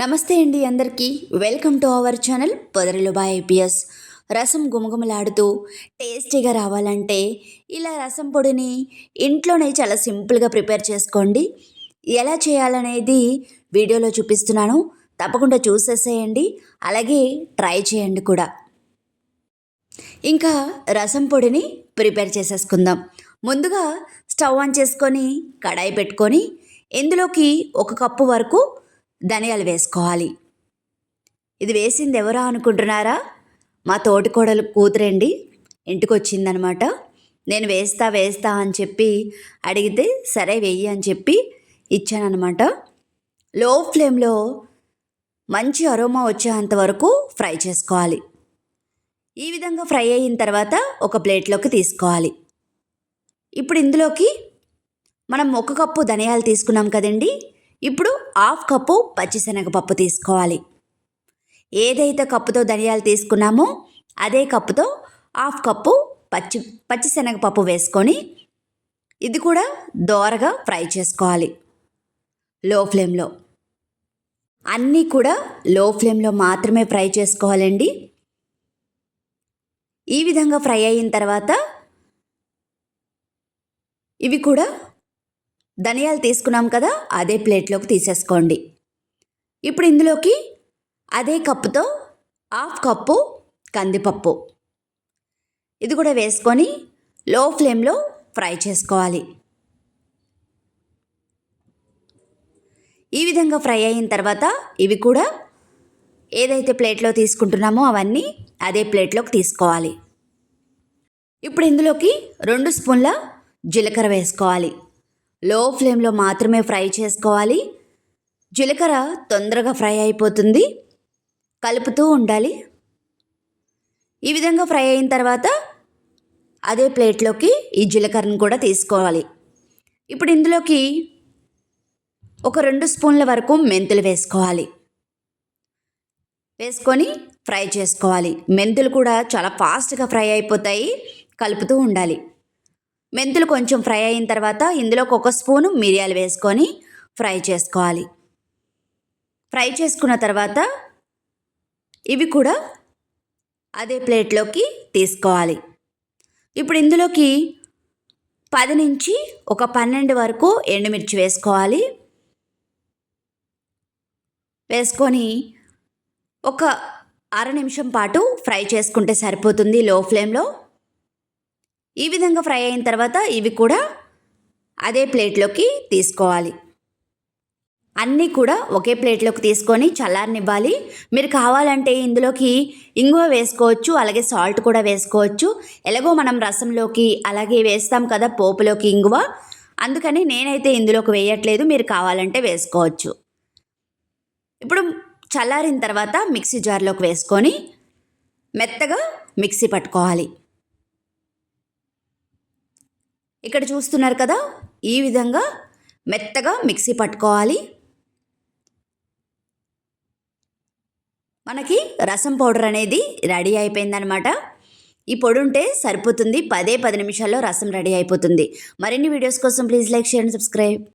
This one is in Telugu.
నమస్తే అండి అందరికీ. వెల్కమ్ టు అవర్ ఛానల్ పొదరిలో బాయ్ ఐపీఎస్ రసం గుమగుమలాడుతూ టేస్టీగా రావాలంటే ఇలా రసం పొడిని ఇంట్లోనే చాలా సింపుల్గా ప్రిపేర్ చేసుకోండి. ఎలా చేయాలనేది వీడియోలో చూపిస్తున్నాను. తప్పకుండా చూసేసేయండి. అలాగే ట్రై చేయండి కూడా. ఇంకా రసం పొడిని ప్రిపేర్ చేసేసుకుందాం. ముందుగా స్టవ్ ఆన్ చేసుకొని కడాయి పెట్టుకొని ఇందులోకి ఒక కప్పు వరకు ధనియాలు వేసుకోవాలి. ఇది వేసింది ఎవరా అనుకుంటున్నారా? మా తోటికోడలు కూతురండి ఇంటికి వచ్చిందనమాట నేను వేస్తా వేస్తా అని చెప్పి అడిగితే సరే వెయ్యి అని చెప్పి ఇచ్చానమాట లో ఫ్లేమ్లో మంచి అరోమా వచ్చేంత వరకు ఫ్రై చేసుకోవాలి. ఈ విధంగా ఫ్రై అయిన తర్వాత ఒక ప్లేట్లోకి తీసుకోవాలి. ఇప్పుడు ఇందులోకి మనం ఒక కప్పు ధనియాలు తీసుకున్నాం కదండి ఇప్పుడు హాఫ్ కప్పు పచ్చిశనగపప్పు తీసుకోవాలి. ఏదైతే కప్పుతో ధనియాలు తీసుకున్నామో అదే కప్పుతో హాఫ్ కప్పు పచ్చి పచ్చిశనగపప్పు వేసుకొని ఇది కూడా దోరగా ఫ్రై చేసుకోవాలి. లో ఫ్లేమ్లో. అన్నీ కూడా లో ఫ్లేమ్లో మాత్రమే ఫ్రై చేసుకోవాలండి. ఈ విధంగా ఫ్రై అయిన తర్వాత ఇవి కూడా ధనియాలు తీసుకున్నాం కదా అదే ప్లేట్లోకి తీసేసుకోండి. ఇప్పుడు ఇందులోకి అదే కప్పుతో హాఫ్ కప్పు కందిపప్పు. ఇది కూడా వేసుకొని లో ఫ్లేమ్లో ఫ్రై చేసుకోవాలి. ఈ విధంగా ఫ్రై అయిన తర్వాత ఇవి కూడా ఏదైతే ప్లేట్లో తీసుకుంటున్నామో అవన్నీ అదే ప్లేట్లోకి తీసుకోవాలి. ఇప్పుడు ఇందులోకి రెండు స్పూన్ల జీలకర్ర వేసుకోవాలి. లో ఫ్లేమ్లో మాత్రమే ఫ్రై చేసుకోవాలి. జీలకర్ర తొందరగా ఫ్రై అయిపోతుంది. కలుపుతూ ఉండాలి. ఈ విధంగా ఫ్రై అయిన తర్వాత అదే ప్లేట్లోకి ఈ జీలకర్రను కూడా తీసుకోవాలి. ఇప్పుడు ఇందులోకి ఒక రెండు స్పూన్ల వరకు మెంతులు వేసుకోవాలి. వేసుకొని ఫ్రై చేసుకోవాలి. మెంతులు కూడా చాలా ఫాస్ట్గా ఫ్రై అయిపోతాయి. కలుపుతూ ఉండాలి. మెంతులు కొంచెం ఫ్రై అయిన తర్వాత ఇందులోకి ఒక స్పూను మిరియాలు వేసుకొని ఫ్రై చేసుకోవాలి. ఫ్రై చేసుకున్న తర్వాత ఇవి కూడా అదే ప్లేట్లోకి తీసుకోవాలి. ఇప్పుడు ఇందులోకి పది నుంచి ఒక పన్నెండు వరకు ఎండుమిర్చి వేసుకోవాలి. వేసుకొని ఒక అర నిమిషం పాటు ఫ్రై చేసుకుంటే సరిపోతుంది లో ఫ్లేమ్లో. ఈ విధంగా ఫ్రై అయిన తర్వాత ఇవి కూడా అదే ప్లేట్లోకి తీసుకోవాలి. అన్నీ కూడా ఒకే ప్లేట్లోకి తీసుకొని చల్లారనివ్వాలి. మీరు కావాలంటే ఇందులోకి ఇంగువ వేసుకోవచ్చు అలాగే సాల్ట్ కూడా వేసుకోవచ్చు. ఎలాగో మనం రసంలోకి అలాగే వేస్తాం కదా పోపులోకి ఇంగువ. అందుకని నేనైతే ఇందులోకి వేయట్లేదు మీరు కావాలంటే వేసుకోవచ్చు. ఇప్పుడు చల్లారిన తర్వాత మిక్సీ జార్లోకి వేసుకొని మెత్తగా మిక్సీ పట్టుకోవాలి. ఇక్కడ చూస్తున్నారు కదా ఈ విధంగా మెత్తగా మిక్సీ పట్టుకోవాలి. మనకి రసం పౌడర్ అనేది రెడీ అయిపోయిందనమాట. ఈ పొడి ఉంటే సరిపోతుంది. పదే పది నిమిషాల్లో రసం రెడీ అయిపోతుంది. మరిన్ని వీడియోస్ కోసం please like share and subscribe.